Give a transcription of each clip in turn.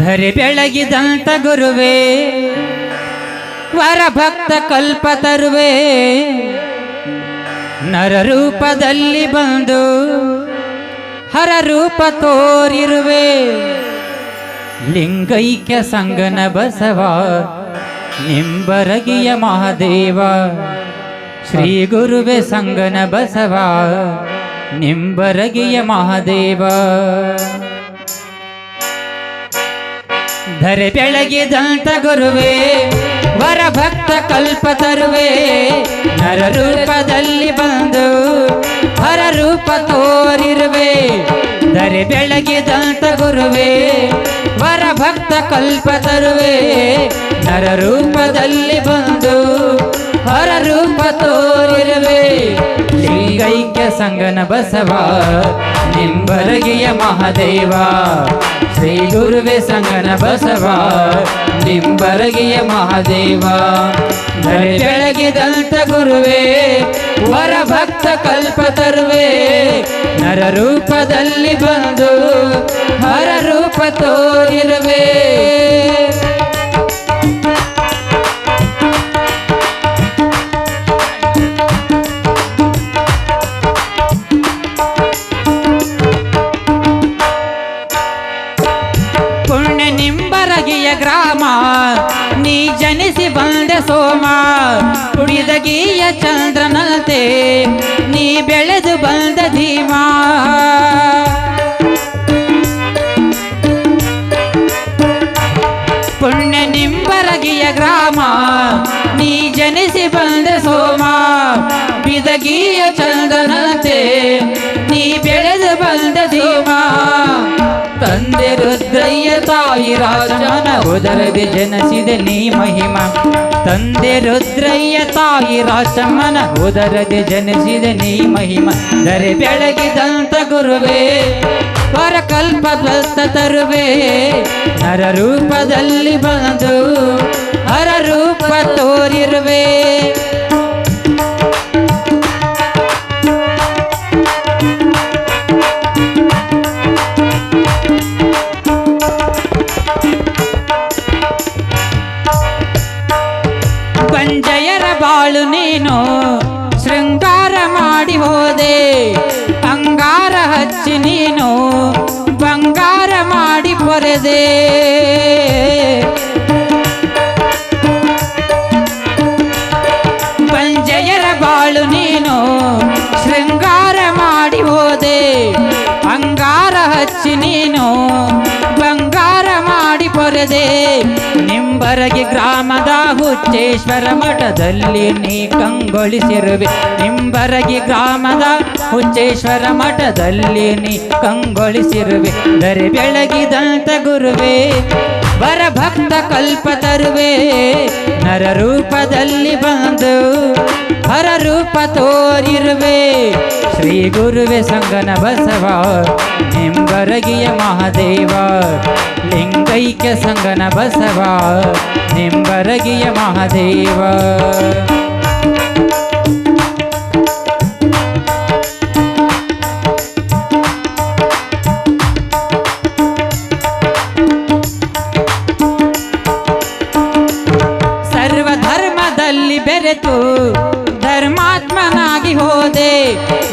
ಧರೆ ಬೆಳಗಿದಂತ ಗುರುವೇ, ವರ ಭಕ್ತ ಕಲ್ಪ ತರುವೆ, ನರ ರೂಪದಲ್ಲಿ ಬಂದು ಹರ ರೂಪ ತೋರಿರುವೆ. ಲಿಂಗೈಕ್ಯ ಸಂಗನ ಬಸವ ನಿಂಬರಗಿಯ ಮಹಾದೇವ, ಶ್ರೀ ಗುರುವೆ ಸಂಗನ ಬಸವ, ನಿಂಬರಗಿಯ ಮಹಾದೇವ. ಧರೆ ಬೆಳಗಿದಂತ ಗುರುವೇ, ವರ ಭಕ್ತ ಕಲ್ಪ ತರುವೆ, ನರ ರೂಪದಲ್ಲಿ ಬಂದು, ಹರ ರೂಪ ಧರೆ ಬೆಳಗಿದಂತ ಗುರುವೆ ವರ ಭಕ್ತ ಕಲ್ಪ ತರುವೆ. ನರ ರೂಪದಲ್ಲಿ ಬಂದು ಹರ ರೂಪ ತೋರಿರುವೆ. ಲಿಂಗೈಕ್ಯ ಸಂಗನ ಬಸವ, ನಿಂಬರಗಿಯ ಮಹಾದೇವ, ಶ್ರೀ ಗುರುವೆ ಸಂಗನ ಬಸವ, ನಿಂಬರಗಿಯ ಮಹಾದೇವ. ಬೆಳಗಿದಂತ ಗುರುವೇ, ವರ ಭಕ್ತ ಕಲ್ಪ ತರುವೆ, ನರ ರೂಪದಲ್ಲಿ ಬಂದು, ಹರ ರೂಪ ತೋರಿರುವೆ. ಗ್ರಾಮ ನೀ ಜನಿಸಿ ಬಂದೆ ಸೋಮ ಕುಡಿದಗಿಯ ಚಂದ್ರನಂತೆ ನೀ ಬೆಳೆದು ಬಂದ ಧೀಮ. ಪುಣ್ಯ ನಿಂಬರಗಿಯ ಗ್ರಾಮ, ನೀ ಜನಿಸಿ ಬಂದ ಸೋಮ ಬಿದಗಿಯ ಚಂದ್ರನಂತೆ ನೀ ಬೆಳೆದು ಬಂದ ಧೀಮ. ರುದ್ರಯ್ಯ ತಾಯಿ ರಾಜನ ಉದರದಿ ಜನಸಿದ ನೀ ಮಹಿಮ. ತಂದೆ ರುದ್ರಯ್ಯ ತಾಯಿ ರಾಜಮ್ಮನ ಉದರದಿ ಜನಸಿದ ನೀ ಮಹಿಮ. ದರೆ ಬೆಳಗಿದಂತ ಗುರುವೇ ಪರಕಲ್ಪ ಕಲ್ಪ ತರುವೆ, ನರ ರೂಪದಲ್ಲಿ ಬಂದು, ಹರ ರೂಪ ತೋರಿರುವೆ. ಬಾಳು ನೀನು ಶೃಂಗಾರ ಮಾಡಿ ಹೋದೆ. ಅಂಗಾರ ಹಚ್ಚಿ ನೀನು ಬಂಗಾರ ಮಾಡಿ ಪೊರೆದೆ ಮಾಡಿ ನಿಂಬರಗಿ ಗ್ರಾಮದ ಹುಚ್ಚೇಶ್ವರ ಮಠದಲ್ಲಿ ನೀ ಕಂಗೊಳಿಸಿರುವೆ. ನಿಂಬರಗಿ ಗ್ರಾಮದ ಹುಚ್ಚೇಶ್ವರ ಮಠದಲ್ಲಿ ನೀ ಕಂಗೊಳಿಸಿರುವೆ. ದರೆ ಬೆಳಗಿದಂತ ಗುರುವೇ ಭಕ್ತ ಕಲ್ಪ ತರುವೆ ನರ ರೂಪದಲ್ಲಿ ಬಂದು ಹರ ರೂಪ ತೋರಿರುವೆ. ಶ್ರೀ ಗುರುವೆ ಸಂಗನ ಬಸವ, ನಿಂಬರಗಿಯ ಮಹಾದೇವ. ಲಿಂಗೈಕ್ಯ ಸಂಗನ ಬಸವ, ನಿಂಬರಗಿಯ ಮಹಾದೇವ.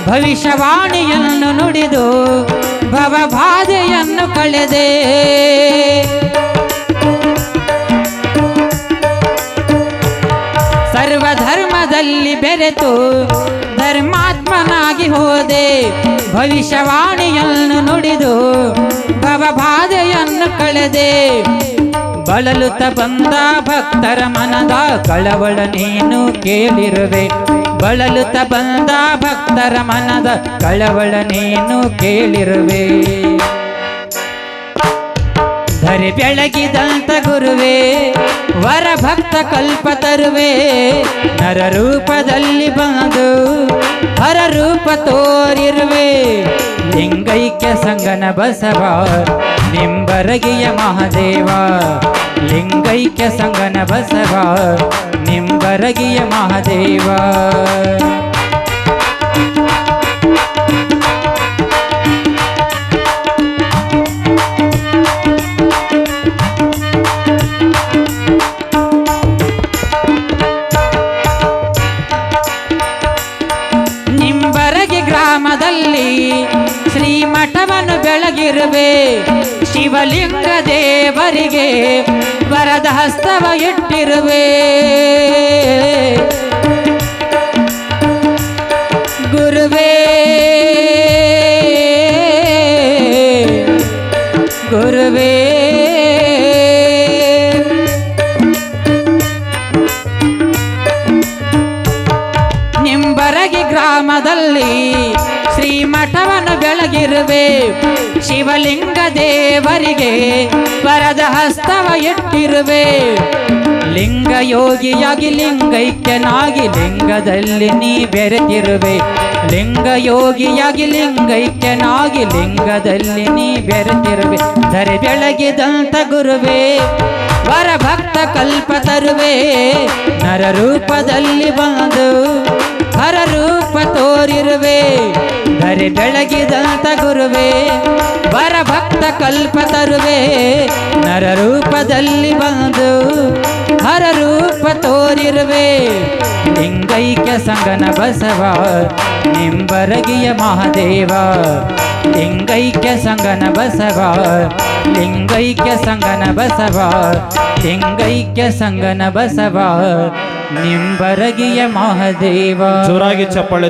ಭವಿಷ್ಯವಾಣಿಯನ್ನು ನುಡಿದು ಭವಬಾಧೆಯನ್ನು ಕಳೆದೆ. ಸರ್ವಧರ್ಮದಲ್ಲಿ ಬೆರೆತು ಧರ್ಮಾತ್ಮನಾಗಿ ಹೋದೆ. ಭವಿಷ್ಯವಾಣಿಯನ್ನು ನುಡಿದು ಭವಬಾಧೆಯನ್ನು ಕಳೆದೆ. ಬಳಲುತ್ತ ಬಂದ ಭಕ್ತರ ಮನದ ಕಳವಳ ನೀನು ಕೇಳಿರುವೆ. ಬಳಲುತ್ತ ಬಂದ ಭಕ್ತರ ಮನದ ಕಳವಳ ನೀನು ಕೇಳಿರುವೆ. ಧರೆ ಬೆಳಗಿದಂತ ಗುರುವೇ, ವರ ಭಕ್ತ ಕಲ್ಪ ತರುವೆ. ನರ ರೂಪದಲ್ಲಿ ಬಂದು ಹರ ರೂಪ ತೋರಿರುವೆ. ಲಿಂಗೈಕ್ಯ ಸಂಗನ ಬಸವ, ನಿಂಬರಗಿಯ ಮಹಾದೇವ ಲಿಂಗೈಕ್ಯ ಸಂಗನ ಬಸವ ನಿಂಬರಗಿಯ ಮಹಾದೇವ. ನಿಂಬರಗಿ ಗ್ರಾಮದಲ್ಲಿ ಶ್ರೀಮಠವನ್ನು ಬೆಳಗಿರುವೆ. ಶಿವಲಿಂಗ ದೇವರಿಗೆ ವರದ ಹಸ್ತವ ಇಟ್ಟಿರುವೆ. ಗುರುವೇ ಗುರುವೇ ನಿಂಬರಗಿ ಗ್ರಾಮದಲ್ಲಿ ಬೆಳಗಿರುವೆ ಶಿವಲಿಂಗ ದೇವರಿಗೆ ವರದ ಹಸ್ತವ ಇಟ್ಟಿರುವೆ ಲಿಂಗ ಯೋಗಿಯಾಗಿ ಲಿಂಗೈಕ್ಯನಾಗಿ ಲಿಂಗದಲ್ಲಿ ನೀ ಬೆರೆತಿರುವೆ ಲಿಂಗ ಯೋಗಿಯಾಗಿ ಲಿಂಗೈಕ್ಯನಾಗಿ ಲಿಂಗದಲ್ಲಿ ನೀ ಬೆರೆತಿರುವೆ ಧರೆ ಬೆಳಗಿದಂತ ಗುರುವೇ ವರ ಭಕ್ತ ಕಲ್ಪ ತರುವೆ. ನರ ರೂಪದಲ್ಲಿ ಬಂದು ಹರ ರೂಪ ತೋರಿರುವೆ. ಧರೆ ಬೆಳಗಿದಂತ ಗುರುವೆ. ಬರ ಭಕ್ತ ಕಲ್ಪ ತರುವೆ. ನರ ರೂಪದಲ್ಲಿ ಬಂದು ರೂಪ ತೋರಿರುವೆ. ಲಿಂಗೈಕ್ಯ ಸಂಗನ ಬಸವ, ನಿಂಬರಗಿಯ ಮಹಾದೇವ. ಲಿಂಗೈಕ್ಯ ಸಂಗನ ಬಸವ, ಲಿಂಗೈಕ್ಯ ಸಂಗನ ಬಸವ, ಲಿಂಗೈಕ್ಯ ಸಂಗನ ಬಸವ, ನಿಂಬರಗಿಯ ಮಹಾದೇವ. ಜೋರಾಗಿ ಚಪ್ಪಾಳೆ